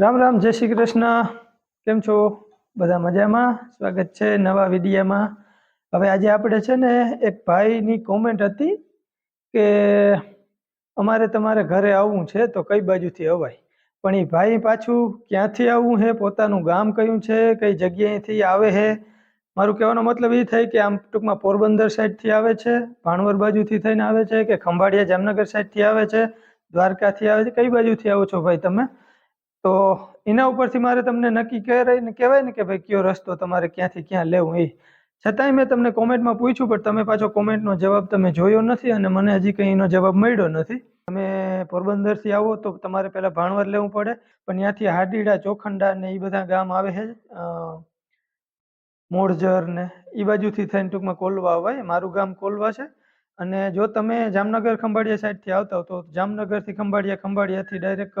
રામ રામ, જય શ્રી કૃષ્ણ. કેમ છો? બધા મજામાં? સ્વાગત છે નવા વિડીયામાં. હવે આજે આપણે છે ને એક ભાઈની કોમેન્ટ હતી કે અમારે તમારે ઘરે આવવું છે તો કઈ બાજુથી અવાય? પણ એ ભાઈ પાછું ક્યાંથી આવવું છે પોતાનું ગામ કયું છે? કઈ જગ્યાએથી આવે છે મારું કહેવાનો મતલબ એ થાય કે આમ ટૂંકમાં પોરબંદર સાઈડથી આવે છે ભાણવર બાજુથી થઈને આવે છે કે ખંભાળિયા જામનગર સાઈડથી આવે છે, દ્વારકાથી આવે છે? કઈ બાજુથી આવો છો ભાઈ તમે? તો એના ઉપરથી મારે તમને નક્કી કરાય રહીને કહેવાય ને કે ભાઈ કયો રસ્તો તમારે ક્યાંથી ક્યાં લેવું એ. છતાંય મેં તમને કોમેન્ટમાં પૂછ્યું, પણ તમે પાછો કોમેન્ટનો જવાબ તમે જોયો નથી અને મને હજી કંઈ એનો જવાબ મળ્યો નથી. તમે પોરબંદરથી આવો તો તમારે પહેલાં ભાણવર લેવું પડે, પણ ત્યાંથી હાડીડા, ચોખંડા ને એ બધા ગામ આવે છે મોરજર ને એ બાજુથી થઈને ટૂંકમાં કોલવા આવે મારું ગામ કોલવા છે. અને જો તમે જામનગર ખંભાળિયા સાઈડથી આવતા હો તો જામનગરથી ખંભાળિયા ખંભાળિયાથી ડાયરેક્ટ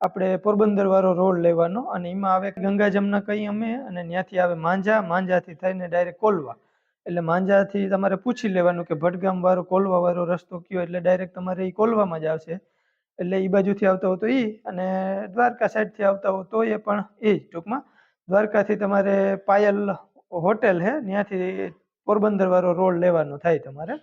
આપણે પોરબંદર વાળો રોડ લેવાનો અને એમાં આવે ગંગા જમના કહી અમે અને ત્યાંથી આવે માંજા, માંજાથી થઈને ડાયરેક્ટ કોલવા. એટલે માંજાથી તમારે પૂછી લેવાનું કે ભટગામ વાળો કોલવા વાળો રસ્તો કયો? એટલે ડાયરેક્ટ તમારે એ કોલવામાં જ આવશે. એટલે એ બાજુથી આવતા હો તો એ અને દ્વારકા સાઈડથી આવતા હો તો એ પણ એ ટૂંકમાં. દ્વારકાથી તમારે પાયલ હોટેલ છે ત્યાંથી પોરબંદર વાળો રોડ લેવાનો થાય તમારે.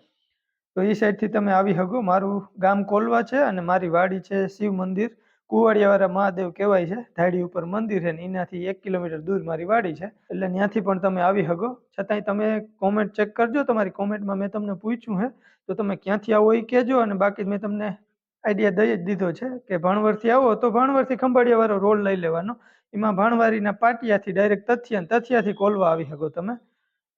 તો એ સાઈડથી તમે આવી શકો મારું ગામ કોલવા છે અને મારી વાડી છે શિવ મંદિર. કુવાડિયાવાળા મહાદેવ કહેવાય છે. ધાડી ઉપર મંદિર છે ને એનાથી એક કિલોમીટર દૂર મારી વાડી છે. એટલે ત્યાંથી પણ તમે આવી શકો. છતાંય તમે કોમેન્ટ ચેક કરજો. તમારી કોમેન્ટમાં મેં તમને પૂછ્યું છે તો તમે ક્યાંથી આવો એ કહેજો અને બાકી મેં તમને આઈડિયા દઈ જ દીધો છે કે ભાણવરથી આવો તો ભાણવરથી ખંભાળિયાવાળો રોડ લઈ લેવાનો. એમાં ભાણવારીના પાટિયાથી ડાયરેક્ટ તથિયા તથિયાથી કોલવા આવી શકો તમે.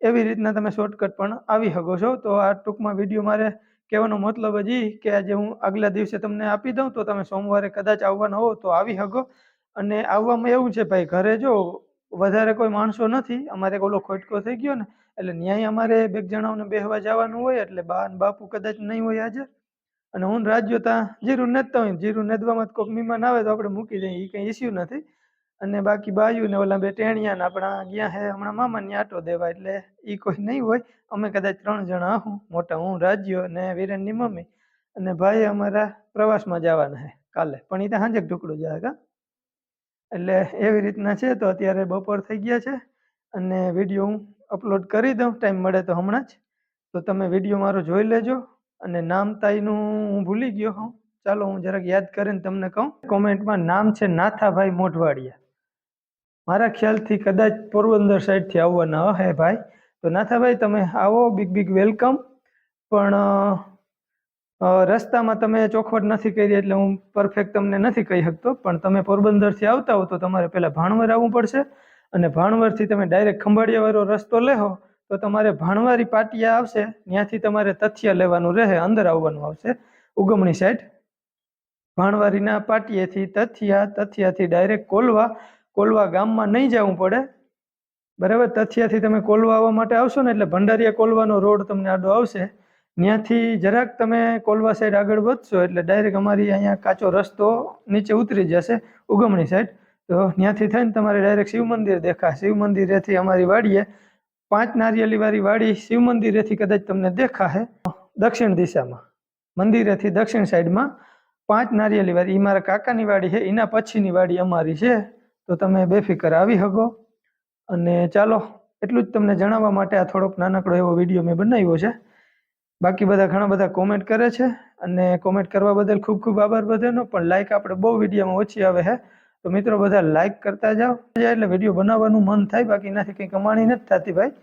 એવી રીતના તમે શોર્ટકટ પણ આવી શકો છો. તો આ ટૂંકમાં વીડિયો મારે કહેવાનો મતલબ જ એ કે આજે હું આગલા દિવસે તમને આપી દઉં, તો તમે સોમવારે કદાચ આવવાના હો તો આવી શકો અને આવવામાં એવું છે ભાઈ, ઘરે જો વધારે કોઈ માણસો નથી, અમારે ઓલો ખોટકો થઈ ગયો ને, એટલે ન્યાય અમારે બે જણાઓને બેહવા જવાનું હોય, એટલે બા અને બાપુ કદાચ નહીં હોય હાજર. અને હું રાજ્યો ત્યાં જીરું નેતતા હોય જીરું નેદવામાં કોઈક મહેમાન આવે તો આપણે મૂકી દઈએ એ કંઈ ઇસ્યુ નથી. અને બાકી બાયું ને ઓલા બે ટેણિયા ને આપણા ગયા હે હમણાં મામાને આટો દેવા, એટલે એ કોઈ નહીં હોય. અમે કદાચ ત્રણ જણા હું મોટા હું, રાજ્યો ને વિરેનની મમ્મી. અને ભાઈ અમારા પ્રવાસમાં જવાના હે કાલે, પણ એ ત્યાં સાંજે ઢુકડું જાય કા? એટલે એવી રીતના છે, તો અત્યારે બપોર થઈ ગયા છે. અને વીડિયો હું અપલોડ કરી દઉં, ટાઈમ મળે તો હમણાં જ. તો તમે વીડિયો મારો જોઈ લેજો. અને નામ તાઈનું હું ભૂલી ગયો હું ચાલો હું જરાક યાદ કરીને તમને કહું. કોમેન્ટમાં નામ છે નાથાભાઈ મોઢવાડિયા. મારા ખ્યાલથી કદાચ પોરબંદર સાઈડથી આવવાના હે ભાઈ? તો નાથાભાઈ, તમે આવો બિગ બિગ વેલકમ પણ રસ્તામાં તમે ચોખવટ નથી કરી એટલે હું પરફેક્ટ તમને નથી કહી શકતો. પણ તમે પોરબંદરથી આવતા હો તો તમારે પહેલાં ભાણવર આવવું પડશે. અને ભાણવરથી તમે ડાયરેક્ટ ખંભાળિયાવાળો રસ્તો લેહો, તો તમારે ભાણવારી પાટિયા આવશે. ત્યાંથી તમારે તથિયા લેવાનું રહે, અંદર આવવાનું આવશે. ઉગમણી સાઈડ. ભાણવારીના પાટિયેથી તથિયા, તથિયાથી ડાયરેક્ટ કોલવા. કોલવા ગામમાં નહીં જવું પડે. બરાબર? તથિયાથી તમે કોલવા આવવા માટે આવશો ને એટલે ભંડારીયા કોલવાનો રોડ તમને આડો આવશે. ત્યાંથી જરાક તમે કોલવા સાઈડ આગળ વધશો એટલે ડાયરેક્ટ અમારી અહીંયા કાચો રસ્તો નીચે ઉતરી જશે, ઉગમણી સાઈડ તો ત્યાંથી થઈને તમારે ડાયરેક્ટ શિવ મંદિર દેખાય શિવ મંદિરેથી અમારી વાડીએ પાંચ નારિયેલી વાળી વાડી શિવ મંદિરેથી કદાચ તમને દેખાશે. દક્ષિણ દિશામાં. મંદિરેથી દક્ષિણ સાઈડમાં પાંચ નારિયેલી વાડી. એ મારા કાકાની વાડી છે. એના પછીની વાડી અમારી છે. તો તમે બેફિકર આવી શકો અને ચાલો, એટલું જ તમને જણાવવા માટે આ થોડોક નાનકડો એવો વીડિયો મેં બનાવ્યો છે. બાકી બધા ઘણા બધા કોમેન્ટ કરે છે. અને કોમેન્ટ કરવા બદલ ખૂબ ખૂબ આભાર બધાનો. પણ લાઇક આપણે બહુ વિડીયોમાં ઓછી આવે છે તો મિત્રો બધા લાઇક કરતા જાઓ. એટલે વીડિયો બનાવવાનું મન થાય, બાકી એનાથી કંઈ કમાણી નથી થતી ભાઈ.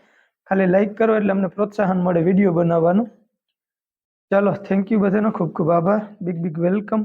ખાલી લાઇક કરો એટલે અમને પ્રોત્સાહન મળે વીડિયો બનાવવાનું. ચાલો થેન્ક યુ બધાનો ખૂબ ખૂબ આભાર. Big big welcome